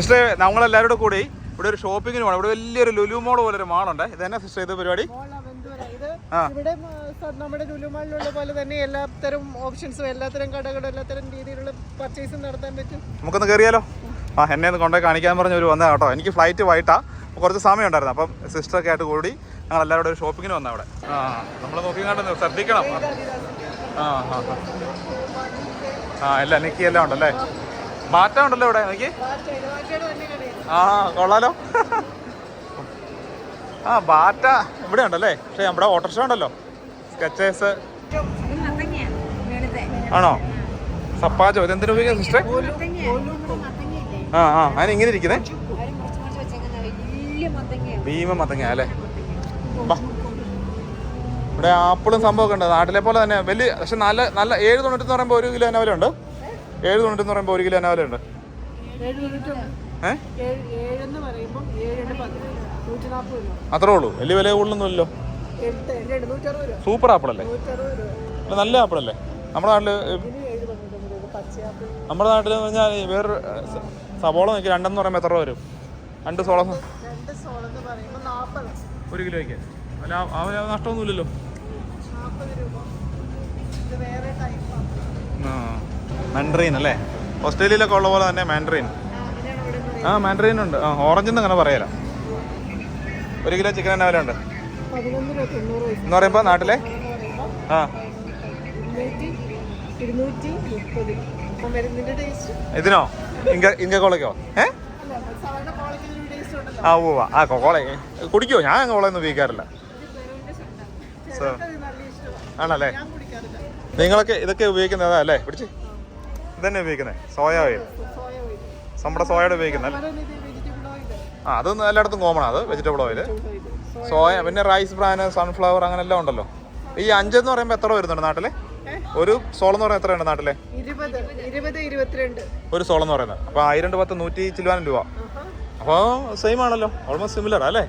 Sister നമ്മളെല്ലാവരും കൂടി ഇവിടെ ഒരു ഷോപ്പിങ്ങിന് പോകണം ഇവിടെ വലിയൊരു ലുലു മോൾ പോലെ ഒരു മാളുണ്ട് ഇത് തന്നെ സിസ്റ്റർ ഇത് പരിപാടി ഇവിടെ നമ്മുടെ ലുലു ലുലുമാളിലുള്ള പോലെ തന്നെ എല്ലാത്തരം ഓപ്ഷൻസും എല്ലാത്തരം കടകളും എല്ലാത്തരം രീതിയിലുള്ള പർച്ചേസും നടത്താൻ പറ്റും. നമുക്കൊന്ന് കയറിയാലോ ആ എന്നെ ഒന്ന് കൊണ്ടുപോയി കാണിക്കാൻ പറഞ്ഞ ഒരു വന്നതാണ് കേട്ടോ. എനിക്ക് ഫ്ലൈറ്റ് വൈകിട്ടാ കുറച്ച് സമയം ഉണ്ടായിരുന്നു. അപ്പം സിസ്റ്ററൊക്കെ ആയിട്ട് കൂടി ഞങ്ങൾ എല്ലാവരും ഒരു ഷോപ്പിങ്ങിന് വന്ന അവിടെ ആ നമ്മൾ നോക്കി കണ്ടു? ശ്രദ്ധിക്കണം. ആ ആ ആ. ആ എല്ലാം നിക്കി എല്ലാം ഉണ്ടല്ലേ? മാറ്റം ഉണ്ടല്ലോ ഇവിടെ എനിക്ക്. ആ കൊള്ളാലോ. ആ ബാറ്റ ഇവിടെ ഉണ്ടല്ലേ? പക്ഷെ നമ്മുടെ ഓട്ടോറിക്ഷ ഉണ്ടല്ലോ. സ്കെച്ചേഴ്സ് ആണോ? സപ്പാജോ ഇതെന്തിനു ഉപയോഗിക്കുന്നത് സിസ്റ്ററെ ആ ആ അതിന് ഇങ്ങനെ ഇരിക്കുന്നേ? ഭീമ മത്തങ്ങ അല്ലേ. ഇവിടെ ആപ്പിളും സംഭവമൊക്കെ ഉണ്ട്. നാട്ടിലെ പോലെ തന്നെ വലിയ പക്ഷെ നല്ല നല്ല ഏഴ് തൊണ്ണൂറ്റെന്ന് പറയുമ്പോൾ ഒരു കിലോ തന്നെ വില ഉണ്ട്. ഏഴ് തൊണ്ണൂറ്റെന്ന് പറയുമ്പോൾ ഒരു കിലോ അനാവലുണ്ട് അത്രേ ഉള്ളൂ. വലിയ വില കൂടുതലൊന്നുമില്ലല്ലോ. സൂപ്പർ ആപ്പിളല്ലേ. അല്ല, നല്ല ആപ്പിളല്ലേ നമ്മുടെ രൂപ. നമ്മുടെ നാട്ടിൽ എന്ന് പറഞ്ഞാൽ വേറെ സ- സവോള നോക്കി രണ്ടെന്ന് പറയുമ്പോൾ എത്ര രൂപ വരും? രണ്ട് സോള. ഒരു കിലോയ്ക്ക്. അല്ല ആ നഷ്ടമൊന്നുമില്ലല്ലോ. ആ. മാൻഡ്രീൻ അല്ലേ? ഓസ്ട്രേലിയയിലൊക്കെ ഉള്ള പോലെ തന്നെ മാൻഡ്രീൻ ആ, മാൻഡ്രീൻ ഉണ്ട്. ആ ഓറഞ്ച് എന്ന് അങ്ങനെ പറയല. ഒരു കിലോ ചിക്കൻ തന്നെ വില ഉണ്ട് എന്ന് പറയുമ്പോൾ നാട്ടിലെ? ആ. ഇതിനോ? ഇങ്ക ഇങ്ക കോളയ്ക്കോ ഏ? ആ ഓ ആ കോള. കുടിക്കോ? ഞാൻ കോളയൊന്നും ഉപയോഗിക്കാറില്ല. ആണല്ലേ? നിങ്ങളൊക്കെ ഇതൊക്കെ ഉപയോഗിക്കുന്നതാ അല്ലേ? പിടിച്ച്. ഇതന്നെ ഉപയോഗിക്കുന്നത് സോയ ഓയിൽ നമ്മുടെ സോയയുടെ ഉപയോഗിക്കുന്നത് ആ അത് എല്ലായിടത്തും കോമൺ അത് വെജിറ്റബിൾ ഓയിൽ സോയ പിന്നെ റൈസ് ബ്രാൻ സൺഫ്ലവർ അങ്ങനെ എല്ലാം ഉണ്ടല്ലോ. ഈ അഞ്ചെന്ന് പറയുമ്പോൾ എത്ര വരുന്നുണ്ട് നാട്ടിലെ? ഒരു സോളം എന്ന് പറയുന്നത് എത്രയുണ്ട് നാട്ടിലെ? ഒരു സോളം എന്ന് പറയുന്നത്. അപ്പോൾ ആയിരം പത്ത് നൂറ്റി ചില്ലുവാനും രൂപ. അപ്പോ അപ്പോൾ സെയിം ആണല്ലോ ഓൾമോസ്റ്റ് സിമിലർ അല്ലേ?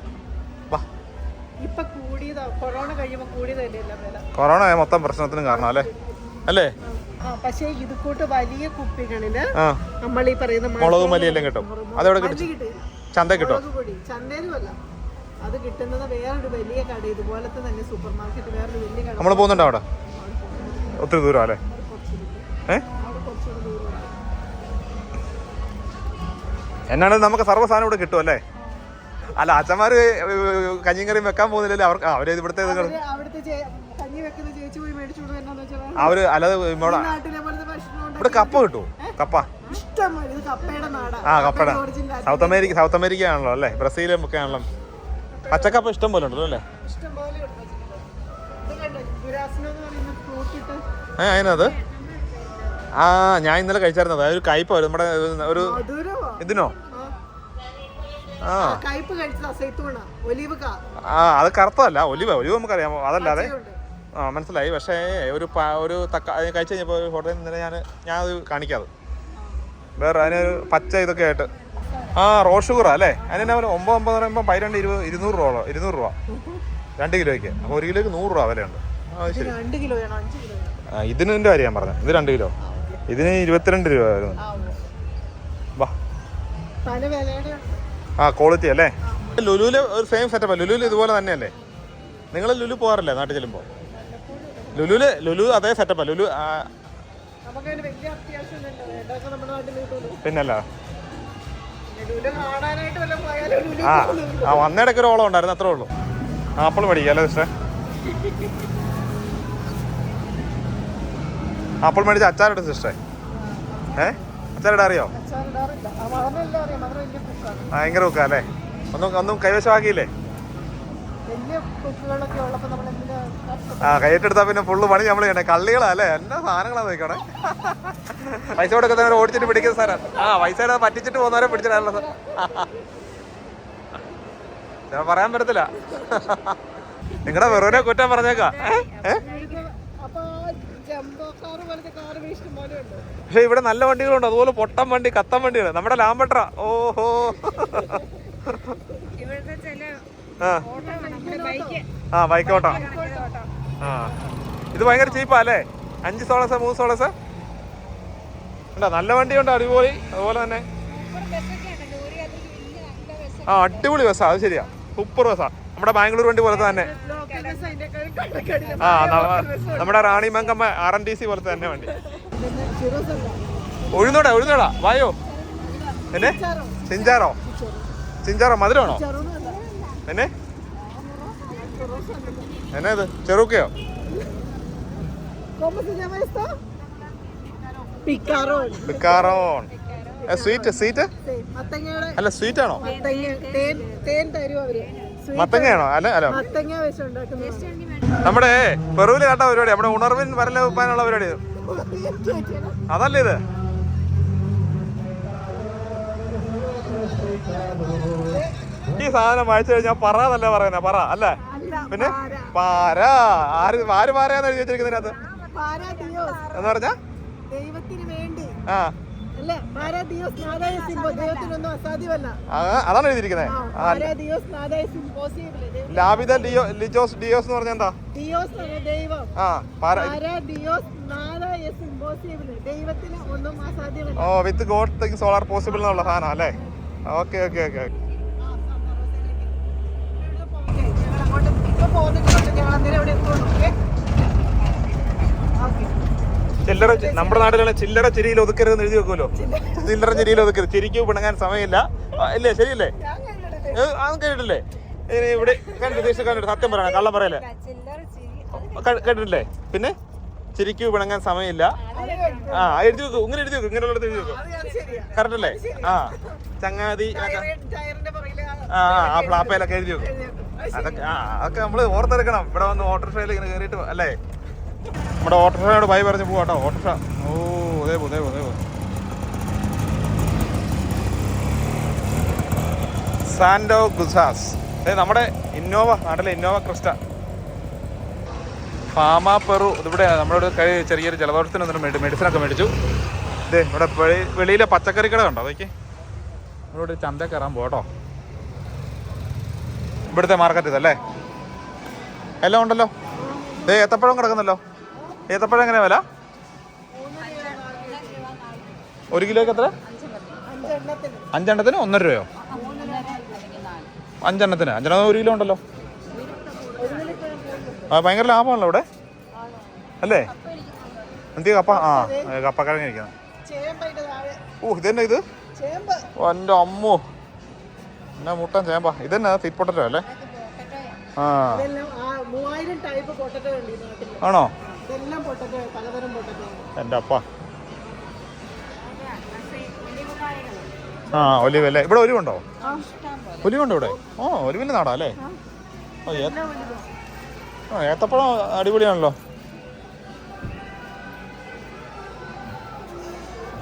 കൊറോണ മൊത്തം പ്രശ്നത്തിനും കാരണം അല്ലേ? അല്ലേ? പക്ഷേ ഇത് കൂട്ട് വലിയ കുപ്പികളിൽ നമ്മൾ ഈ പറയുന്ന മുളക് മല്ലിയെല്ലാം കിട്ടും. അതെവിടെ കിട്ടും? ചന്ത കിട്ടും. ചന്തയിലുമല്ല അത് കിട്ടുന്നത് വേറൊരു വലിയ കട. ഇതുപോലത്തെ തന്നെ സൂപ്പർ മാർക്കറ്റ് വേറൊരു വലിയ കട. നമ്മൾ പോകുന്നുണ്ടോ അവിടെ? ഒത്തിരി ദൂരം അല്ലേ? എന്നാണ് നമുക്ക് സർവ സാധനം ഇവിടെ കിട്ടും അല്ലേ? അല്ല അച്ഛന്മാര് കഞ്ഞിയും കറിയും വെക്കാൻ പോകുന്നില്ലല്ലേ. അവർക്ക് അവരെ ഇവിടുത്തെ അവർ അല്ലാതെ ഇവിടെ കപ്പ കിട്ടുമോ കപ്പ? ആ കപ്പയുടെ സൗത്ത് അമേരിക്ക സൗത്ത് അമേരിക്ക ആണല്ലോ അല്ലേ? ബ്രസീലും ഒക്കെ ആണല്ലോ. പച്ചക്കപ്പ ഇഷ്ടം പോലെ ഉണ്ടല്ലോ അല്ലേ? ഏ അതിനത് ആ ഞാൻ ഇന്നലെ കഴിച്ചായിരുന്നത് അതൊരു കയ്പ നമ്മുടെ ഒരു ഇതിനോ? ആ. അത് കറുത്തതല്ല. ഒലിവ്. ഒലിവ് നമുക്കറിയാം. അതല്ലാതെ. ആ മനസ്സിലായി. പക്ഷേ ഒരു ഒരു തക്ക കഴിച്ച് കഴിഞ്ഞപ്പോൾ ഒരു ഹോട്ടലിൽ നിന്ന് ഞാൻ ഞാൻ അത് കാണിക്കാതെ. വേറെ അതിനൊരു പച്ച ഇതൊക്കെ ആയിട്ട്. ആ റോസ് ഷുഗറാ അല്ലേ? അതിന് ഒരു ഒമ്പത് ഒമ്പത് പറയുമ്പോൾ പതിരണ്ട് ഇരുപത് ഇരുന്നൂറ് രൂപ ഇരുന്നൂറ് രൂപ. രണ്ട് കിലോയ്ക്ക്. അപ്പോൾ ഒരു കിലോയ്ക്ക് നൂറ് രൂപ വിലയുണ്ട്. ആ ഇതിന്റെ കാര്യം ഞാൻ പറഞ്ഞത്. ഇത് രണ്ട് കിലോ. ഇതിന് ഇരുപത്തിരണ്ട് രൂപ ആയിരുന്നു ആ. വാ. ക്വാളിറ്റി അല്ലേ? ലുലുവിൽ ഒരു സെയിം സെറ്റപ്പ് ലുലുവിൽ ഇതുപോലെ തന്നെയല്ലേ? നിങ്ങൾ ലുലു പോകാറില്ലേ നാട്ടിൽ ചെല്ലുമ്പോൾ? ലുലുവിൽ ലുലു അതേ സെറ്റപ്പാ ലുലു പിന്നല്ല. ആ ആ വന്നേടൊക്കെ ഒരു ഓളം ഉണ്ടായിരുന്നു അത്രേ ഉള്ളൂ. ആപ്പിൾ മേടിക്കാം അല്ലേ സിസ്റ്റർ ആപ്പിൾ മേടിച്ച അച്ചാറിട്ട് സിസ്റ്ററെ. ഏ? അച്ചാറിടാൻ അറിയോ? ഭയങ്കര വെക്കാം അല്ലേ? ഒന്നും ഒന്നും കൈവശമാക്കിയില്ലേ? ആ കൈയിട്ടെടുത്താ പിന്നെ ഫുള്ള് പണി നമ്മൾ ചെയ്യണേ കള്ളികളാ അല്ലേ? എന്നാ സാധനങ്ങളാ നോക്കണേ പൈസ കൊടുക്കുന്നവരെ ഓടിച്ചിട്ട് പിടിക്കുന്ന സാറാ ആ പൈസ പറ്റിച്ചിട്ട് പോകുന്നവരെ പിടിച്ചിടാനുള്ള സാർ ഞാൻ പറയാൻ പറ്റത്തില്ല. നിങ്ങളുടെ വെറുതെ കുറ്റം പറഞ്ഞേക്കാ. പക്ഷെ ഇവിടെ നല്ല വണ്ടികളുണ്ട്. അതുപോലെ പൊട്ടൻ വണ്ടി കത്തൻ വണ്ടികൾ നമ്മുടെ ലാമ്പട്ര ഓഹോ. ആ. ബൈക്കോട്ടോ ആ. ഇത് ഭയങ്കര ചീപ്പാ അല്ലേ? അഞ്ച് സോളസ് മൂന്ന് സോളസ് ഉണ്ടോ നല്ല വണ്ടി ഉണ്ടോ അടിപൊളി. അതുപോലെ തന്നെ ആ അടിപൊളി ബസ്സാ അത് ശരിയാ. സൂപ്പർ ബസ്സാ. നമ്മുടെ ബാംഗ്ലൂർ വണ്ടി പോലത്തെ തന്നെ. ആ നമ്മുടെ Rani Mangamma R N T C പോലത്തെ തന്നെ വണ്ടി. ഒഴുന്നോടാ ഒഴുന്നോടാ വായോ. എന്നെ? ചാറോ? ചിഞ്ചാറോ ചിഞ്ചാറോ മധുരമാണോ. എന്നെ? എന്നാ ഇത് ചെറുക്കയോ. പിക്കാറോൺ സ്വീറ്റ് സ്വീറ്റ് അല്ല സ്വീറ്റ് ആണോ? മത്തങ്ങയാണോ? അല്ല അല്ല. നമ്മുടെ പെറുവിൽ കേട്ട പരിപാടി നമ്മുടെ ഉണർവിൻ വരല വെപ്പാനുള്ള പരിപാടി അതല്ല ഇത്? ഈ സാധനം വായിച്ചു കഴിഞ്ഞാൽ പറ എന്നല്ല പറയുന്നത് പറ അല്ലേ? പിന്നെ? പാര. ആര് ആര് പാരയാന്ന് എഴുതി വെച്ചിരിക്കുന്നതിനകത്ത് എന്ന് പറഞ്ഞാ? ദൈവത്തിന് വേണ്ടി. ആ. അതാണ് എഴുതിയിരിക്കുന്നത് ലാബിത ലിജോസ് ഡിയോസ് എന്ന് എന്താ? ഓ with God thing solar possible എന്നുള്ള സാധനം അല്ലേ? ഓക്കെ ഓക്കെ ഓക്കെ ഓക്കേ, ഞങ്ങൾ അങ്ങോട്ട് ഇപ്പൊ പോന്നിട്ടുണ്ട് ഞങ്ങൾ അന്നേരം അവിടെ എത്തുള്ളൂ ഓക്കേ ഓക്കേ ചില്ലറ നമ്മുടെ നാട്ടിലാണ് ചില്ലറ ചിരിയിൽ ഒതുക്കരുതെന്ന് എഴുതി വെക്കുമല്ലോ ചില്ലറ ചിരിയിൽ ഒതുക്കരുത് ചിരിക്ക് പിണങ്ങാൻ സമയമില്ല ഇല്ലേ ശരിയല്ലേ അതും കേട്ടിട്ടില്ലേ ഇവിടെ കണ്ടിട്ട് സത്യം പറയണം കള്ളം പറയല്ലേ കേട്ടിട്ടില്ലേ പിന്നെ ചിരിക്ക് പിണങ്ങാൻ സമയമില്ല ആ എഴുതി വെക്കും ഇങ്ങനെ എഴുതി വെക്കും ഇങ്ങനെയുള്ള എഴുതി വെക്കും കറക്റ്റല്ലേ ആ ചങ്ങാതി ആ ആ, ഫ്ലാപ്പയിലൊക്കെ എഴുതി വെക്കും അതൊക്കെ ആ നമ്മൾ ഓർത്തെടുക്കണം ഇവിടെ വന്ന് ഓട്ടോറിക്ഷയിൽ ഇങ്ങനെ കയറിയിട്ട് അല്ലേ? നമ്മുടെ ഓട്ടോറിക്ഷയോട് ബൈ പറഞ്ഞ് പോവാട്ടോ ഓട്ടോറിക്ഷ ഓ അതേ പോ അതേ പോ അതേ പോ. സാൻഡോ ഗുസാസ്. ഏ നമ്മുടെ ഇന്നോവ നാട്ടിലെ ഇന്നോവ ക്രിസ്റ്റ. ഫാമ പെറു ഇതിവിടെ നമ്മുടെ കഴി ചെറിയൊരു ജലദോഷത്തിന് എന്തെങ്കിലും മെഡി മെഡിസിനൊക്കെ മേടിച്ചു. ഇതേ ഇവിടെ വെളിയിലെ പച്ചക്കറി കട കണ്ടോ? അതൊക്കെ ഇവിടെ ചന്ത കയറാൻ പോട്ടോ ഇവിടുത്തെ മാർക്കറ്റ് ഇതല്ലേ എല്ലാം ഉണ്ടല്ലോ. ഏ ഏത്തപ്പഴം കിടക്കുന്നല്ലോ. ഏത്തപ്പഴം എങ്ങനെയാ വില? ഒരു കിലോയ്ക്ക് എത്ര? അഞ്ചെണ്ണത്തിന് ഒന്നര രൂപയോ? അഞ്ചെണ്ണത്തിന്. അഞ്ചെണ്ണം ഒരു കിലോ ഉണ്ടല്ലോ. ആ ഭയങ്കര ലാഭമാണല്ലോ ഇവിടെ. അല്ലേ? എന്ത് കപ്പ? ആ കപ്പ കഴിഞ്ഞിരിക്കുന്നത് ചേമ്പതിന്റെ താഴെ. ഓ ഇതെന്നെ ഇത്? എന്റെ അമ്മോ. എന്നാ മുട്ടൻ ചേമ്പാ ഇതെന്നാ സ്വീറ്റ് പൊട്ടറ്റോ അല്ലേ? ആ. ആണോ? എന്റെ എന്റെ അപ്പ. ആ ഒലിവ് അല്ലേ? ഇവിടെ ഒലിവുണ്ടോ ഒലിവുണ്ടോ ഇവിടെ? ഓ ഒലിവിന്റെ നാടാ അല്ലേ? ഓ ആ ഏത്തപ്പഴം അടിപൊളിയാണല്ലോ.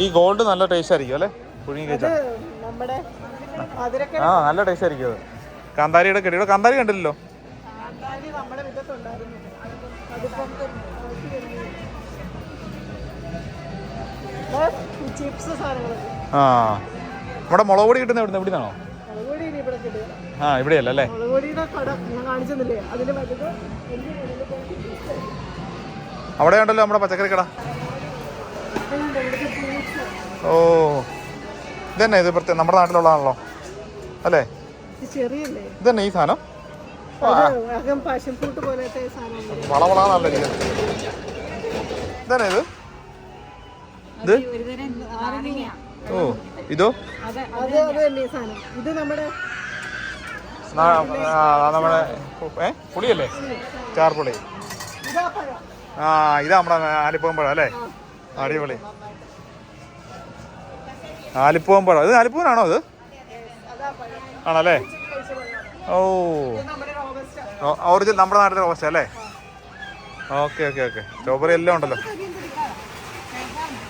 ഈ ഗോൾഡ് നല്ല ടേസ്റ്റ് ആയിരിക്കും അല്ലേ? പുഴുങ്ങി കഴിച്ചാൽ നമ്മുടെ ആ നല്ല ടേസ്റ്റ് ആയിരിക്കും അത്. കാന്താരിയുടെ കടി. ഇവിടെ കാന്താരി കണ്ടില്ലല്ലോ? ആ. നമ്മുടെ മുളക് പൊടി കിട്ടുന്ന എവിടെ എവിടെയാണോ ആ ഇവിടെയല്ല അല്ലേ? അവിടെ ഉണ്ടല്ലോ നമ്മുടെ പച്ചക്കറി കട. ഓ. ഇതന്നെ ഇത് പ്രത്യേകം നമ്മുടെ നാട്ടിലുള്ളതാണല്ലോ. അല്ലേ? ഇത് ചെറിയല്ലേ? ഇതന്നെ ഈ സാധനം. വളവളാന്നല്ല ഇതന്നെ ഇത്? ഇത്? ഒരുതരം നാരങ്ങ ഓ ഇതോ? അത് അത് അത് തന്നെ ഈ സാധനം. ഇത് നമ്മുടെ ആ, നമ്മുടെ ഏ? പുളിയല്ലേ? ചാർപ്പുളി ആ ഇതാ നമ്മുടെ ആലിപ്പൂമ്പഴം അല്ലേ? അടിപൊളി. ആലിപ്പൂമ്പഴം ഇത് ആലിപ്പൂവനാണോ ഇത്? ആണല്ലേ? ഓ. ഒറിജിനൽ നമ്മുടെ നാട്ടിലെ റോസ്റ്റ് അല്ലേ? Okay okay okay. സ്ട്രോബെറി എല്ലാം ഉണ്ടല്ലോ.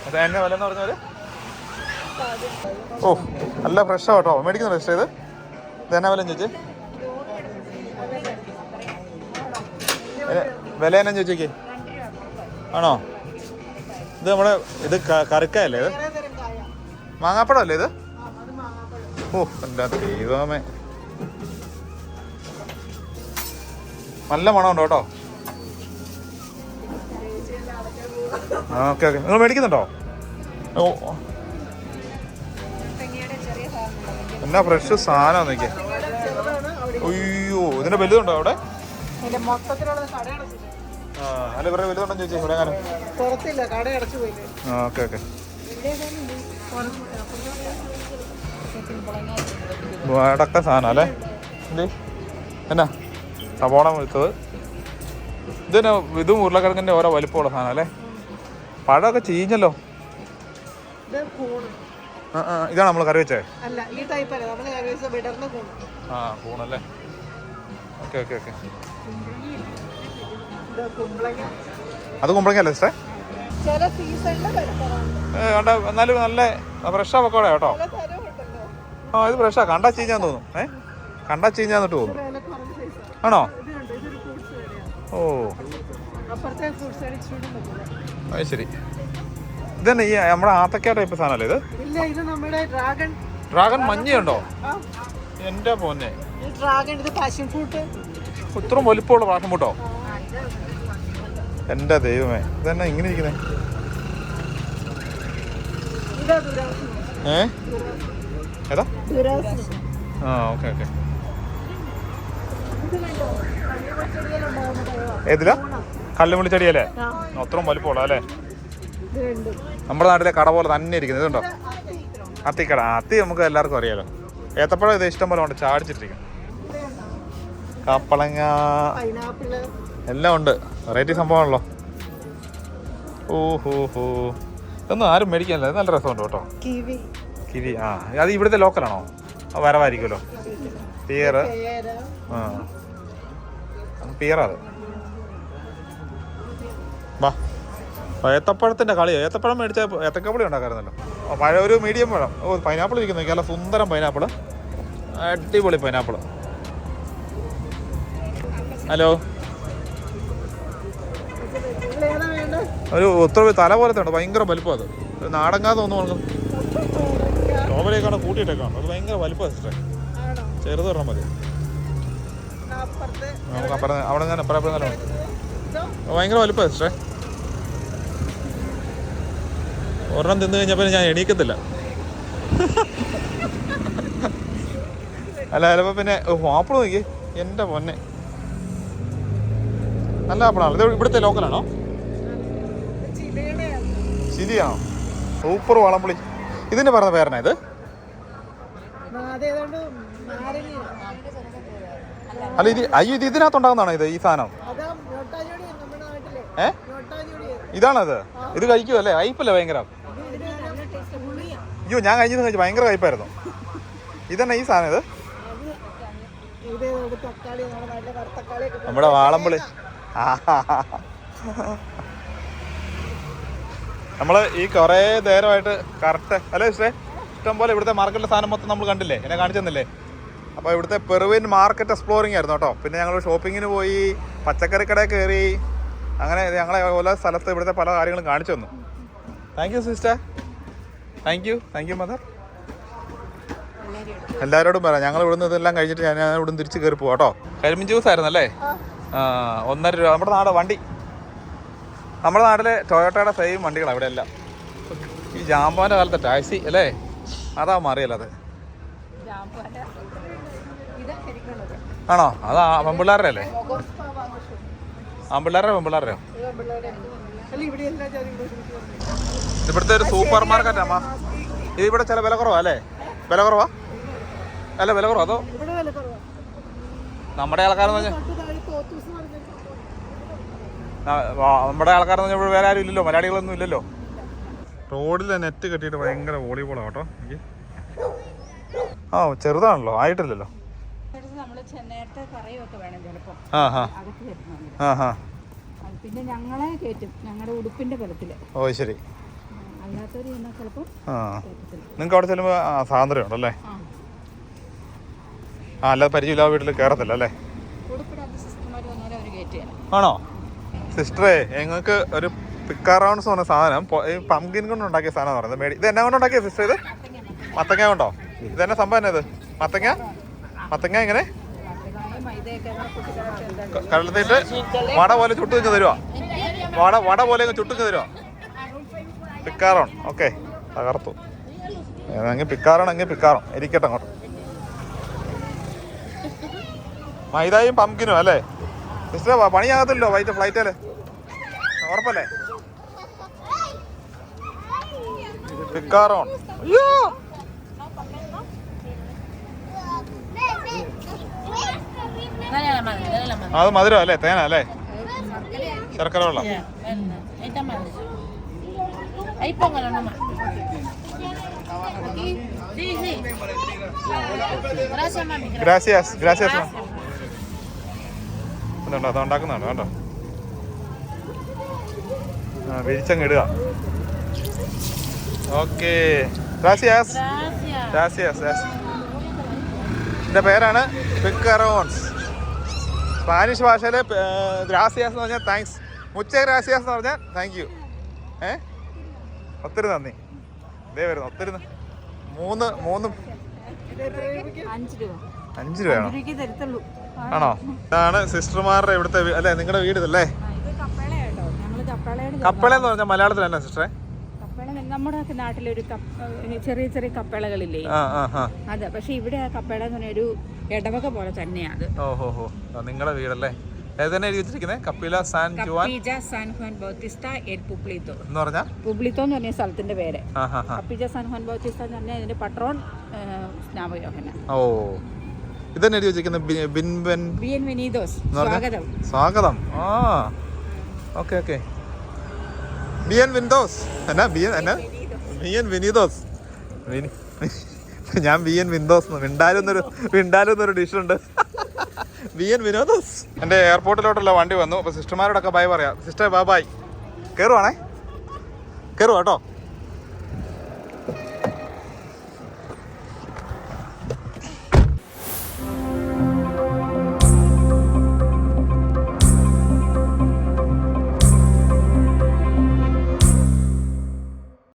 അതെ എന്നെ വില എന്ന് പറഞ്ഞാൽ ഓ നല്ല ഫ്രഷാ കേട്ടോ. മേടിക്കുന്ന ഫ്രഷ് ഇത്? ഇത് എന്നാ വില ചോദിച്ചേ? വില എന്നാ ചോദിച്ചേക്ക്? ആണോ? ഇത് നമ്മുടെ ഇത് കറുക്കല്ലേ ഇത്? മാങ്ങാപ്പഴം അല്ലേ ഇത്? ഓ എന്റെ ദൈവമേ. നല്ല മണമുണ്ട് കേട്ടോ. Okay okay. നിങ്ങൾ മേടിക്കുന്നുണ്ടോ? ഓ. എന്നാ ഫ്രഷ് സാധനം നോക്കിയേ. അയ്യോ ഇതിന്റെ വലുതുണ്ടോ അവിടെ? ആ അല്ല ഇവരുടെ വലുതുണ്ടോ ചോദിച്ചേ ഇവിടെ ഓക്കെ ഓക്കെ. വടക്ക സാധനം അല്ലേ? ഇത് എന്നാ? സവോള ഇത് ഇതിന് ഇതും ഉരുളക്കിഴങ്ങിന്റെ ഓരോ വലിപ്പമുള്ള സാധനം അല്ലേ? പഴമൊക്കെ ചീഞ്ഞല്ലോ. ഇതാണ് നമ്മൾ കറി വെച്ചേ? അല്ല ആ കൂണല്ലേ. Okay okay okay. ഇത് കുമ്പളങ്ങ. അത് കുമ്പളങ്ങല്ലേ സിസ്റ്റേ എന്നാലും നല്ല ഫ്രഷാ പക്കോട കേട്ടോ? ആ ഇത് ഫ്രഷാ കണ്ടാ ചീഞ്ഞാന്ന് തോന്നും. ഏ? കണ്ടാ ചീഞ്ഞാന്നിട്ട് തോന്നും. ആണോ? ഇത് ഓ അത് ശരി. ഇതന്നെ ഈ നമ്മുടെ ആത്തക്ക ടൈപ്പ് സാധനമല്ലേ ഇത്? ഇല്ല ഇത് നമ്മുടെ ഡ്രാഗൺ ഡ്രാഗൺ മഞ്ഞയുണ്ടോ? എന്റെ പോന്നെ. ഇത് ഇത്രയും വലിപ്പമുള്ള പാഷൻ ഫുട്ടോ എന്റെ ദൈവമേ. ഇതന്നെ ഇങ്ങനെ ഇരിക്കുന്നേ? ഇതാ ഏ? ഏതാ? ആ ഓക്കെ ഓക്കെ. ഏതിലാ? കല്ലുമുള്ളി ചെടിയല്ലേ അത്രയും വലിപ്പമുള്ള അല്ലേ? നമ്മുടെ നാട്ടിലെ കട പോലെ തന്നെ ഇരിക്കുന്നത്. ഇതുണ്ടോ? അത്തിക്കട. അത്തി നമുക്ക് എല്ലാവർക്കും അറിയാലോ. ഏത്തപ്പഴം ഇത് ഇഷ്ടം പോലെ ഉണ്ട്. ചാടിച്ചിട്ടിരിക്കും കപ്പളങ്ങ. എല്ലാം ഉണ്ട്. വെറൈറ്റി സംഭവമാണല്ലോ. ഓ ഹോ ഹോ. ഇതൊന്നും ആരും മേടിക്കാനില്ല. നല്ല രസമുണ്ട് കേട്ടോ. കിവി ആ അത് ഇവിടുത്തെ ലോക്കലാണോ? വരവായിരിക്കുമല്ലോ. പിയർ ആ. പിയറാ അത് വാ. ഏത്തപ്പഴത്തിന്റെ കളി ഏത്തപ്പഴം മേടിച്ച ഏത്തക്കപ്പളി ഉണ്ടാക്കാറുണ്ടല്ലോ. പഴയ ഒരു മീഡിയം പഴം ഓ പൈനാപ്പിൾ ഇരിക്കുന്നു. നല്ല സുന്ദരം പൈനാപ്പിൾ അടിപൊളി പൈനാപ്പിൾ ഹലോ ഒരു ഒത്തിരി തല പോലത്തെ ഉണ്ട്. ഭയങ്കര വലിപ്പം അത്. നാടങ്ങാതെ ഒന്നും തോന്നുന്നു സ്ട്രോബെറിയൊക്കെ കൂട്ടിയിട്ടേക്കാണ് അത് ഭയങ്കര വലിപ്പം സിസ്റ്റർ ചെറുത് പറഞ്ഞാൽ മതി. അപ്പുറത്തെ നമുക്ക് അപ്പുറം അവിടെ ഞാൻ അപ്പുറം അപ്പുറം തന്നെ ഇതോ. ഭയങ്കര വലിപ്പം സിസ്റ്ററെ ഒരെണ്ണം തിന്നു കഴിഞ്ഞപ്പോൾ ഞാൻ എണീക്കത്തില്ല. അല്ല ചിലപ്പോൾ പിന്നെ ആപ്പിൾ നോക്കി എന്റെ പൊന്നെ. നല്ല ആപ്പിളാണ് ഇത് ഇവിടുത്തെ ലോക്കലാണോ ശരിയാണോ സൂപ്പർ വളംപുളി. ഇതിന് പറഞ്ഞ പേരനാ ഇത്? അല്ല ഇത് അയ്യോ ഇത് ഇതിനകത്തുണ്ടാകുന്നതാണോ ഇത് ഈ സാധനം? ഏ? ഇതാണത്. ഇത് കഴിക്കുമല്ലേ അയപ്പല്ലേ ഭയങ്കര? അയ്യോ ഞാൻ കഴിഞ്ഞു കഴിച്ചു ഭയങ്കര കയ്പായിരുന്നു. ഇതന്നെ ഈ സാധനം ഇത്? നമ്മുടെ നാട്ടിലെ നമ്മൾ ഈ കൊറേ നേരമായിട്ട് കറക്റ്റ് അല്ലേ ഇഷ്ടേ ഇഷ്ടം പോലെ ഇവിടുത്തെ മാർക്കറ്റിലെ സാധനം മൊത്തം നമ്മൾ കണ്ടില്ലേ? എന്നെ കാണിച്ചു തന്നില്ലേ? അപ്പോൾ ഇവിടുത്തെ പെറുവിൻ മാർക്കറ്റ് എക്സ്പ്ലോറിങ് ആയിരുന്നു കേട്ടോ. പിന്നെ ഞങ്ങൾ ഷോപ്പിങ്ങിന് പോയി പച്ചക്കറി കടയിൽ കയറി അങ്ങനെ ഞങ്ങളെ ഓരോ സ്ഥലത്ത് ഇവിടുത്തെ പല കാര്യങ്ങളും കാണിച്ചു തന്നു. Thank you sister thank you thank you mother എല്ലാവരോടും പറയാം. ഞങ്ങൾ ഇവിടുന്ന് ഇതെല്ലാം കഴിഞ്ഞിട്ട് ഞാൻ ഇവിടുന്ന് തിരിച്ച് കയറി പോവാം കേട്ടോ. കരിമിൻ ജ്യൂസ് ആയിരുന്നു അല്ലേ? ആ. ഒന്നര രൂപ. നമ്മുടെ നാട് വണ്ടി. നമ്മുടെ നാട്ടിലെ ടൊയോട്ടയുടെ സെയിം വണ്ടികളാണ് ഇവിടെ എല്ലാം ഈ ജാമ്പാന്റെ കാലത്തെ ടാക്സി അല്ലേ? അതാ മാറിയല്ലത്. ആണോ? അതാ പെമ്പിള്ളാരുടെ അല്ലേ ആമ്പിള്ളാരുടെ പെമ്പിള്ളാരുടെയോ ഇവിടുത്തെ ഒരു സൂപ്പർ മാർക്കറ്റ് അമ്മ ഇത് ഇവിടെ ചില വില കുറവാ അല്ലേ? വില കുറവാ? അല്ല വില കുറവാ അതോ? നമ്മുടെ ആൾക്കാരെന്ന് പറഞ്ഞാൽ നമ്മുടെ ആൾക്കാരെന്ന് പറഞ്ഞാൽ ഇവിടെ വേറെ ആരും ഇല്ലല്ലോ മലയാളികളൊന്നും ഇല്ലല്ലോ. റോഡിലെ നെറ്റ് കെട്ടിട്ട് ഭയങ്കര വോളിബോളാണ് കേട്ടോ. എനിക്ക്. ആ ചെറുതാണല്ലോ ആയിട്ടില്ലല്ലോ. പിന്നെ ഞങ്ങളെ കയറ്റും ഞങ്ങളുടെ ഉടുപ്പിന്റെ ബലത്തിൽ ഓ ശരി. നിങ്ങൾക്ക് അവിടെ ചെല്ലുമ്പോ സ്വാതന്ത്ര്യം ഉണ്ടല്ലേ? ആ. അല്ലാതെ പരിചയമില്ല വീട്ടിൽ കയറത്തില്ല അല്ലേ? ആണോ? സിസ്റ്ററേ ഞങ്ങൾക്ക് ഒരു പിക്കാറൗണ്ട്സ് പറഞ്ഞ സാധനം. പമ്പിൻ കൊണ്ട് ഉണ്ടാക്കിയ സാധനം പറയുന്നത്. മേടി ഇത് എന്നാ കൊണ്ട് ഉണ്ടാക്കിയ സിസ്റ്റർ ഇത്? മത്തങ്ങ കൊണ്ടോ? ഇത് എന്നാ സംഭവം എന്നത് മത്തങ്ങ? മത്തങ്ങ എങ്ങനെ കടലത്തിട്ട് വട പോലെ ചുട്ടു വെച്ച് തരുവാ? വട വട പോലെ ചുട്ട് വെച്ച് തരുവാ? Picaron okay. തകർത്തു. ഏതെങ്കിൽ പിക്കാറോൺ എങ്കിൽ പിക്കാറോൺ ഇരിക്കട്ടെ അങ്ങോട്ട്. മൈദയും പംകിനും അല്ലേ? സിസ്റ്റർ പണിയാകത്തില്ലോ വൈറ്റ് ഫ്ലൈറ്റ് അല്ലേ ഉറപ്പല്ലേ? Karon. Joo! അത് മധുര അല്ലേ? തേന അല്ലേ? ശർക്കര വെള്ളം. ഗ്രാസിയാസ് ഗ്രാസിയാസ് അതുണ്ടോ അത് ഉണ്ടാക്കുന്നുണ്ട് കേട്ടോ വെളിച്ചങ്ങ് ഇടുക. ഓക്കെ. ഗ്രാസിയാസ്. ഗ്രാസിയാസ്. ഗ്രാസിയാസ് എന്റെ പേരാണ് പിക്കറോൺസ്. സ്പാനിഷ് ഭാഷയിൽ ഗ്രാസിയാസ് എന്ന് പറഞ്ഞാൽ താങ്ക്സ് മുച്ച ഗ്രാസിയാസ് എന്ന് പറഞ്ഞാൽ താങ്ക് യു ഏ? ഒത്തിരി നന്ദി. ഇതേ വരുന്നു ഒത്തിരി മൂന്ന് മൂന്ന്. അഞ്ച് രൂപ. അഞ്ച് രൂപയാണോ? ആണോ? ഇതാണ് സിസ്റ്റർമാരുടെ ഇവിടുത്തെ അല്ലേ നിങ്ങളുടെ വീട് ഇതല്ലേ? കപ്പേള എന്ന് പറഞ്ഞാൽ മലയാളത്തിൽ തന്നെ സിസ്റ്ററെ? കപ്പേള നമ്മുടെ നാട്ടിലൊരു ചെറിയ ചെറിയ കപ്പേളകളില്ലേ? അതെ പക്ഷെ ഇവിടെ ആ കപ്പേള എന്ന് ഇടവക പോലെ തന്നെയാണ് ഓഹോ നിങ്ങളുടെ വീടല്ലേ? Capilla San Juan San El Publito എന്ന് പറഞ്ഞാൽ പുബ്ലിത്തോ എന്ന് പറഞ്ഞ സ്ഥലത്തിന്റെ പേര്. കപ്പീജ സാൻ എന്ന് പറഞ്ഞാൽ ഇതിന്റെ പട്രോൺ സ്നാപയോഹന ഓ. ഇതന്നെ എഴുതി വെച്ചിരിക്കുന്നത് ബിൻബൻ? സ്വാഗതം. സ്വാഗതം. ആ. Okay okay. ബിയൻ വിൻഡോസ് എന്നാ ബിയൻ എന്നാ? ബിയൻ വിനീതോസ് ഞാൻ ഞാൻ എൻ വിൻഡോസ് വിണ്ടാലുന്നൊരു വിണ്ടാലുന്നൊരു ഡിഷുണ്ട്. എൻ വിനോദോസ് എന്റെ എയർപോർട്ടിലോട്ടുള്ള വണ്ടി വന്നു. അപ്പോൾ സിസ്റ്റർമാരോടൊക്കെ ബൈ പറയാം. സിസ്റ്റർ ബൈ ബൈ കയറുവാണേ കയറുവാ കേട്ടോ.